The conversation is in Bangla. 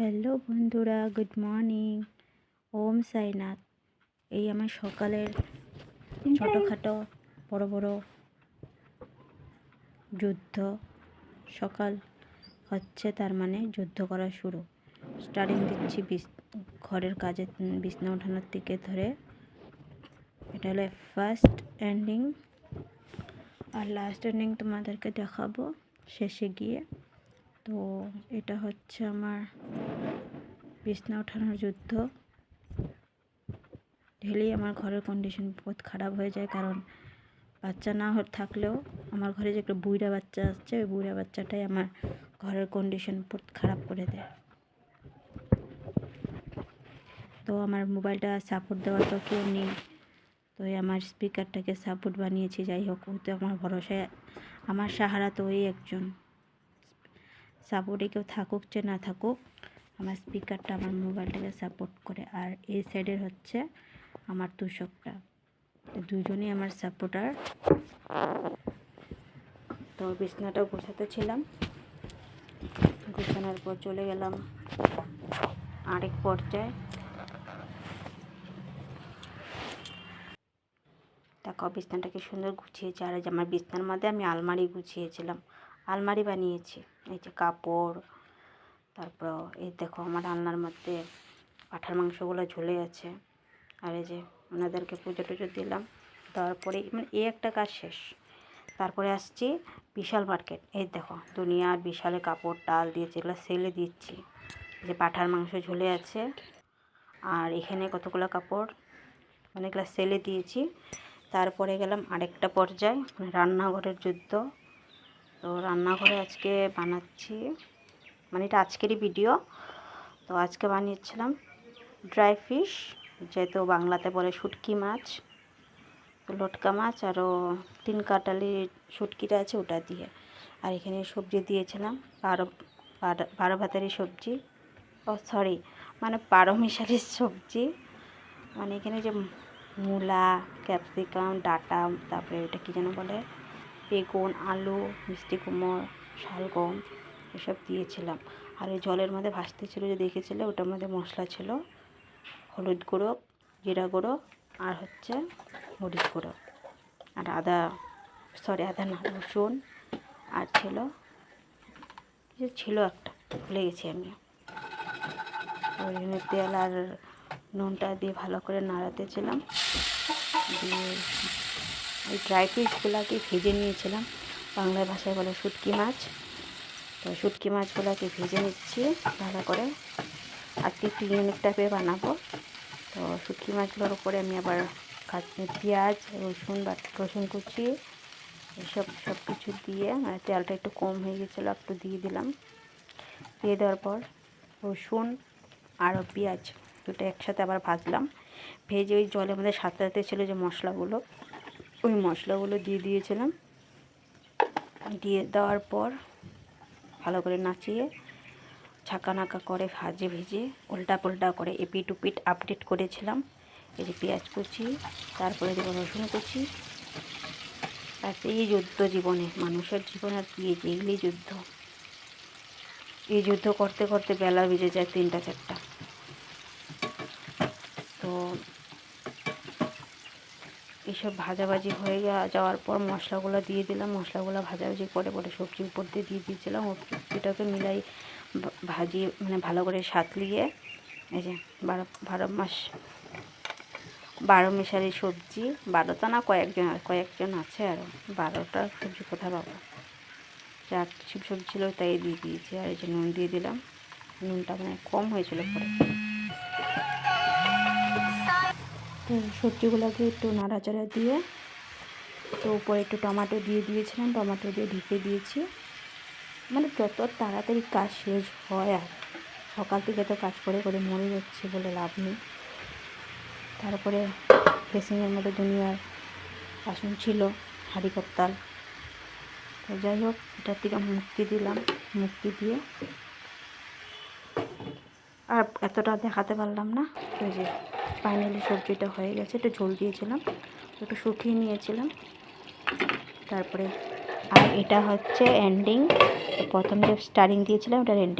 হ্যালো বন্ধুরা, গুড মর্নিং। ওম সাইনাথ। এই আমার সকালের ছোটোখাটো বড় বড় যুদ্ধ। সকাল হচ্ছে, তার মানে যুদ্ধ করা শুরু। স্টার্টিং দিচ্ছি ঘরের কাজে বিছনা ওঠানোর থেকে ধরে। এটা হলো ফার্স্ট এন্ডিং আর লাস্ট এন্ডিং তোমাদেরকে দেখাবো শেষে গিয়ে। তো এটা হচ্ছে আমার বিছনা ওঠানোর যুদ্ধ। ঢেলেই আমার ঘরের কন্ডিশন বহুত খারাপ হয়ে যায় কারণ বাচ্চা না থাকলেও আমার ঘরে যে একটা বুইড়া বাচ্চা আসছে, ওই বুইড়া বাচ্চাটাই আমার ঘরের কন্ডিশন বহুত খারাপ করে দেয়। তো আমার মোবাইলটা সাপোর্ট দেওয়ার তো কেউ নেই। তো আমার স্পিকারটাকে সাপোর্ট বানিয়েছি, যাই হোক তো আমার ভরসায় আমার সাহারা তো ওই একজন। সাপোর্টে কেউ থাকুক যে না থাকুক, আমার স্পিকারটা আমার মোবাইলটাকে সাপোর্ট করে। আর এই সাইডের হচ্ছে আমার তুষকটা। দুজনেই আমার সাপোর্টার তো বিছনাটাও গোছাতে ছিলাম। গোছানোর পর চলে গেলাম আরেক পর্যায়ে। দেখো, বিছনাটাকে সুন্দর গুছিয়েছি। আর আমার বিছনার মধ্যে আমি আলমারি গুছিয়েছিলাম। আলমারি বানিয়েছি। এই যে কাপড়, তারপর এই দেখো আমার রান্নার মধ্যে পাঠার মাংসগুলো ঝুলে আছে। আর এই যে ওনাদেরকে পুজো টুজো দিলাম। তারপরে মানে এই একটা কাজ শেষ। তারপরে আসছি বিশাল মার্কেট। এই দেখো দুনিয়ার বিশালে কাপড়, টাল দিয়েছে, এগুলো সেলে দিচ্ছি। যে পাঠার মাংস ঝুলে আছে। আর এখানে কতগুলো কাপড়? মানে এগুলো সেলে দিয়েছি। তারপরে গেলাম আরেকটা পর্যায়ে মানে রান্নাঘরের যুদ্ধ। তো রান্নাঘরে আজকে বানাচ্ছি মানে এটা আজকেরই ভিডিও তো আজকে বানিয়েছিলাম ড্রাই ফিশ যেহেতু বাংলাতে বলে শুটকি মাছ। লটকা মাছ আরও তিন কাটালি শুটকিটা আছে ওটা দিয়ে। আর এখানে সবজি দিয়েছিলাম বারো- বারো ভাতারি সবজি। ও সরি মানে বারো মিশালির সবজি। মানে এখানে যে মূলা, ক্যাপসিকাম, ডাটা, তারপরে ওটা কী যেন বলে? বেগুন, আলু, মিষ্টি কুমড়, শালগম এসব দিয়েছিলাম। আর ওই জলের মধ্যে ভাসতে ছিল যে দেখেছিলে, ওটার মধ্যে মশলা ছিল হলুদ গুঁড়ো, জিরা গুঁড়ো আর হচ্ছে মরিচ গুঁড়ো আর আদা সরি আদা না, রসুন আর ছিল ছিল একটা, ভুলে গেছি আমি। ওইখানে তেল আর নুনটা দিয়ে ভালো করে নাড়াতেছিলাম দিয়ে ওই ড্রাই ফিশগুলোকে ভেজে নিয়েছিলাম। বাংলা ভাষায় বলে শুটকি মাছ। তো শুটকি মাছগুলোকে ভেজে নিচ্ছি ভালো করে। আজকে একটু ইউনিক টাইপের বানাবো। তো শুটকি মাছগুলোর উপরে আমি আবার পেঁয়াজ, রসুন বা রসুন কুচি এসব সব কিছু দিয়ে মানে তেলটা একটু কম হয়ে গেছিল, একটু দিয়ে দিলাম। দিয়ে দেওয়ার পর রসুন আর পেঁয়াজ দুটো একসাথে আবার ভাজলাম। ভেজে ওই জলের মধ্যে সাথে ছিল যে মশলাগুলো। ওই মশলাগুলো দিয়ে দিয়েছিলাম। দিয়ে দেওয়ার পর ভালো করে নাচিয়ে ছাকা নাকা করে ভাজে ভেজে উল্টা পুল্টা করে এপিট উপিট আপডেট করেছিলাম। এই যে পেঁয়াজ কুচি, তারপরে দেবো রসুন কুচি। আর এই যুদ্ধ জীবনে, মানুষের জীবনে আর কি এগুলি যুদ্ধ। এই যুদ্ধ করতে করতে বেলা বেজে যায় তিনটা চারটা। তো এইসব ভাজাভাজি হয়ে যাওয়ার পর মশলাগুলো দিয়ে দিলাম। মশলাগুলো ভাজাভাজি করে পরে সবজির উপর দিয়ে দিয়ে দিয়েছিলাম। সবজিটাকে মিলাই ভাজি মানে ভালো করে সাতলিয়ে, এই যে বারো বারো মাস, বারো মেশালি সবজি বারোটা না কয়েকজন কয়েকজন আছে আর। বারোটা সবজি কোথায় পাবো? যা কিছু সবজি ছিল তাই দিয়ে দিয়েছি। আর এই যে নুন দিয়ে দিলাম। নুনটা মানে কম হয়েছিল পরে। সবজিগুলোকে একটু নাড়াচাড়া দিয়ে, তো উপরে একটু টমেটো দিয়ে দিয়েছিলাম, টমেটো দিয়ে ঢেকে দিয়েছি। মানে যত তাড়াতাড়ি কাজ শেষ হয় আর, সকাল থেকে তো কাজ করে করে মরে যাচ্ছে বলে লাভ নেই। তারপরে বেসিনের মধ্যে দুনিয়ার বাসন ছিল হাঁড়ি কপ্তাল তো যাই হোক এটার থেকে মুক্তি দিলাম, মুক্তি দিয়ে আর এতটা দেখাতে পারলাম না। ওই যে ফাইনালি সবজিটা হয়ে গেছে, একটু ঝোল দিয়েছিলাম, একটু শুকিয়ে নিয়েছিলাম। তারপরে, আর এটা হচ্ছে এন্ডিং প্রথম যে স্টারিং দিয়েছিলাম, ওটার এন্ডিং